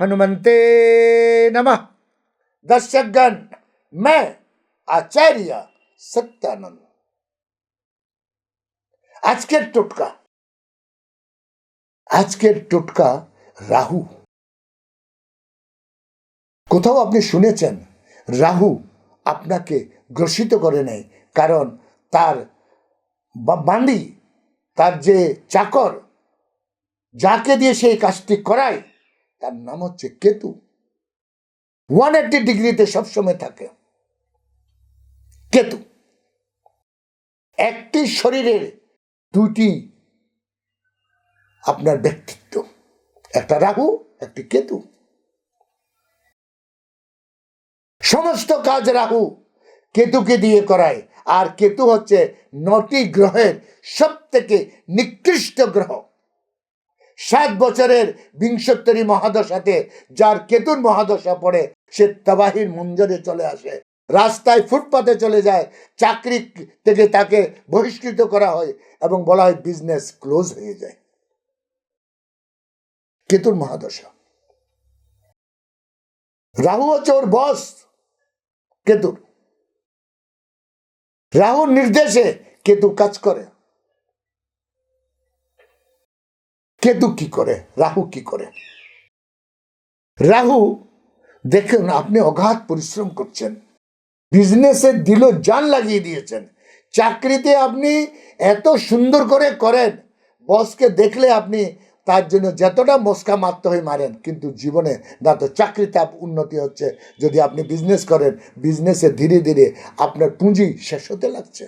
हनुमंते नमः दर्शकगण मैं आचार्य सत्यानंद আজকের টোটকা আজকের টোটকা রাহু কোথাও আপনি শুনেছেন রাহু আপনাকে গ্রসিত করে নেয় কারণ তার বা- বান্দি তার যে চাকর যাকে দিয়ে সেই কাজটি করায় তার নাম হচ্ছে কেতু। ওয়ান এইটি ডিগ্রিতে সবসময় থাকে। কেতু। একটি শরীরের দুটি আপনার ব্যক্তিত্ব। একটা রাহু, একটি কেতু। সমস্ত কাজ রাহু কেতুকে দিয়ে করায়। আর কেতু হচ্ছে নটি গ্রহের সব থেকে নিকৃষ্ট গ্রহ। সাত বছরের বিংশোত্তরী মহাদশাতে যার কেতুর মহাদশা পড়ে, সে তবাহির মঞ্জরে চলে আসে। রাস্তায় ফুটপাতে চলে যায়। চাকরি থেকে তাকে বহিষ্কৃত করা হয় এবং বলা হয় বিজনেস ক্লোজ হয়ে যায়। কেতুর মহাদশা। রাহু ওর বস কেতুর। রাহুর নির্দেশে কেতু কাজ করে। কেতু কি করে? রাহু কি করে? রাহু, দেখুন, আপনি অগাধ পরিশ্রম করছেন। বিজনেসে দিল জান লাগিয়ে দিয়েছেন। চাকরিতে আপনি এত সুন্দর করে করেন, বসকে দেখলে আপনি তার জন্য যতটা মস্কা মারতে হয়ে মারেন, কিন্তু জীবনে না তো চাকরিতে উন্নতি হচ্ছে। যদি আপনি বিজনেস করেন, বিজনেসে ধীরে ধীরে আপনার পুঁজি শেষ হতে লাগছে।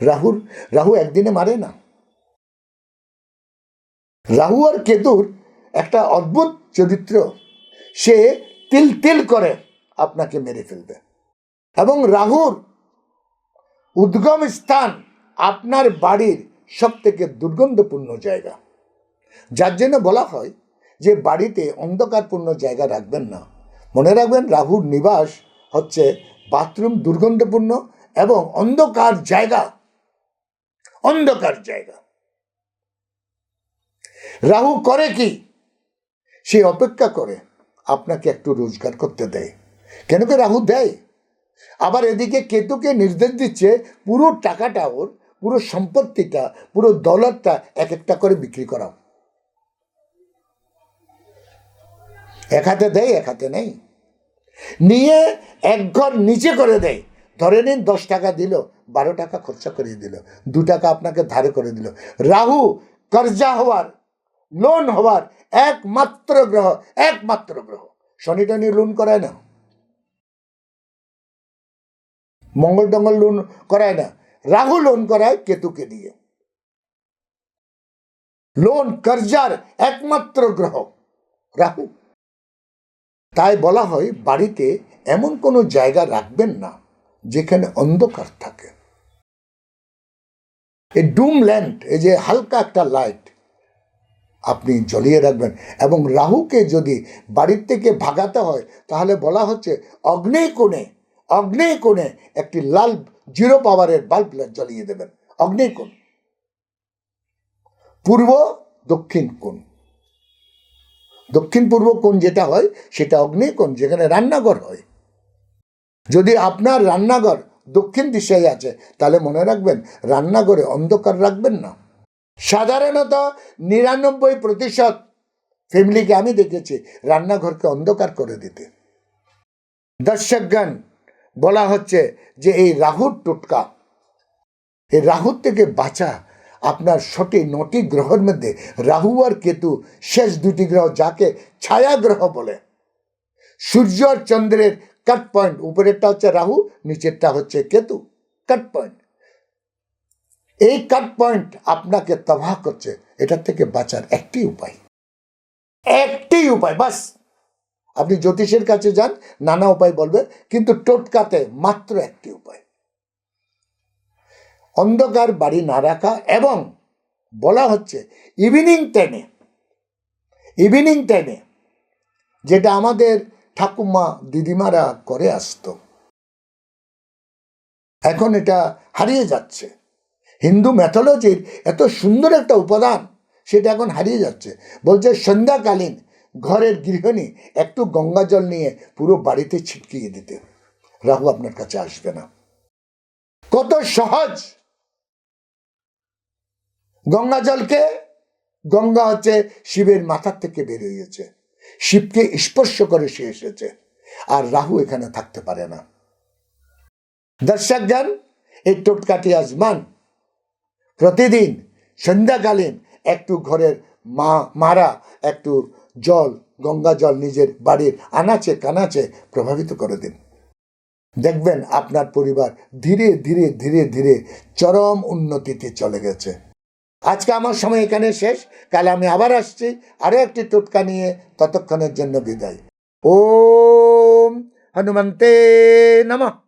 রাহুর, রাহু একদিনে মারে না। রাহু আর কেতুর একটা অদ্ভুত চরিত্র। সে তিল তিল করে আপনাকে মেরে ফেলবে। এবং রাহুর উদ্গম স্থান আপনার বাড়ির সব থেকে দুর্গন্ধপূর্ণ জায়গা। যার জন্য বলা হয় যে বাড়িতে অন্ধকারপূর্ণ জায়গা রাখবেন না। মনে রাখবেন রাহুর নিবাস হচ্ছে বাথরুম দুর্গন্ধপূর্ণ এবং অন্ধকার জায়গা। অন্ধকার জায়গা। রাহু করে কি? সে অপেক্ষা করে, আপনাকে একটু রোজগার করতে দেয়। কেন কি রাহু দেয়? আবার এদিকে কেতুকে নির্দেশ দিচ্ছে, পুরো টাকাটা ওর, পুরো সম্পত্তিটা, পুরো দৌলতটা এক একটা করে বিক্রি করাও। এক হাতে দেয়, এক হাতে নেই। নিয়ে এক ঘর নিচে করে দেয়। ধরে নিন দশ টাকা দিল, বারো টাকা খরচা করিয়ে দিল, দু টাকা আপনাকে ধারে করে দিল। রাহু, কর্জা হওয়ার লোন হওয়ার একমাত্র গ্রহ একমাত্র গ্রহ। শনি টনি লোন করায় না। মঙ্গল টঙ্গল লোন করায় না। রাহু লোন করায় কেতুকে দিয়ে। লোন কর্জার একমাত্র গ্রহ, রাহু। তাই বলা হয়, বাড়িতে এমন কোনো জায়গা রাখবেন না, যেখানে অন্ধকার থাকে। এই ডুম ল্যান্ড এই যে হালকা একটা লাইট আপনি জ্বলিয়ে রাখবেন। এবং রাহুকে যদি বাড়ির থেকে ভাগাতে হয়, তাহলে বলা হচ্ছে অগ্নেয় কোণে অগ্নেয় কোণে একটি লাল জিরো পাওয়ারের বাল্ব জ্বলিয়ে দেবেন। অগ্নেয় কোণ। পূর্ব, দক্ষিণ কোণ। দক্ষিণ পূর্ব কোণ যেটা হয়, সেটা অগ্নেয় কোণ, যেখানে রান্নাঘর হয়। যদি আপনার রান্নাঘর দক্ষিণ দিশায় আছে, তাহলে মনে রাখবেন, রান্নাঘরে অন্ধকার রাখবেন না। সাধারণত নিরানব্বই প্রতিশত ফ্যামিলিকে আমি দেখেছি রান্নাঘরকে অন্ধকার করে দিতে। দর্শকগণ, বলা হচ্ছে যে এই রাহুর টোটকা, এই রাহুর থেকে বাঁচা আপনার সঠিক নটি গ্রহের মধ্যে রাহু আর কেতু শেষ দুটি গ্রহ যাকে ছায়া গ্রহ বলে। সূর্য আর চন্দ্রের কাট পয়েন্ট উপরেরটা হচ্ছে রাহু, নিচেরটা হচ্ছে কেতু কাট পয়েন্ট এই কাট পয়েন্ট আপনাকে তবাহ করছে, এটার থেকে বাঁচার একটি উপায়। একটি উপায়, বাস। আপনি জ্যোতিষের কাছে যান, নানা উপায় বলবে, কিন্তু টোটকাতে মাত্র একটি উপায়। অন্ধকার বাড়ি না রাখা এবং বলা হচ্ছে ইভিনিং টাইমে ইভিনিং টাইমে যেটা আমাদের ঠাকুমা দিদিমারা করে আসতো। এখন এটা হারিয়ে যাচ্ছে। হিন্দু ম্যাথোলজির এত সুন্দর একটা উপাদান, সেটা এখন হারিয়ে যাচ্ছে। বলছে, সন্ধ্যাকালীন ঘরের গৃহিণী একটু গঙ্গা জল নিয়ে পুরো বাড়িতে ছিটকিয়ে দিতে। রাহু আপনার কাছে আসবে না। কত সহজ! গঙ্গা জলকে গঙ্গা হচ্ছে শিবের মাথার থেকে বের হয়েছে। শিবকে স্পর্শ করে সে এসেছে। আর রাহু এখানে থাকতে পারে না। দর্শকগণ এই টোটকাটি আজমান প্রতিদিন, সন্ধ্যাকালীন একটু ঘরের মা, মারা একটু জল, গঙ্গা জল নিজের বাড়ির আনাচে কানাচে প্রভাবিত করে দিন। দেখবেন আপনার পরিবার ধীরে ধীরে ধীরে ধীরে চরম উন্নতিতে চলে গেছে। আজকে আমার সময় এখানে শেষ। কাল আমি আবার আসছি। আরও একটি টোটকা নিয়ে ততক্ষণের জন্য বিদায়। ওম হনুমন্তে নমঃ।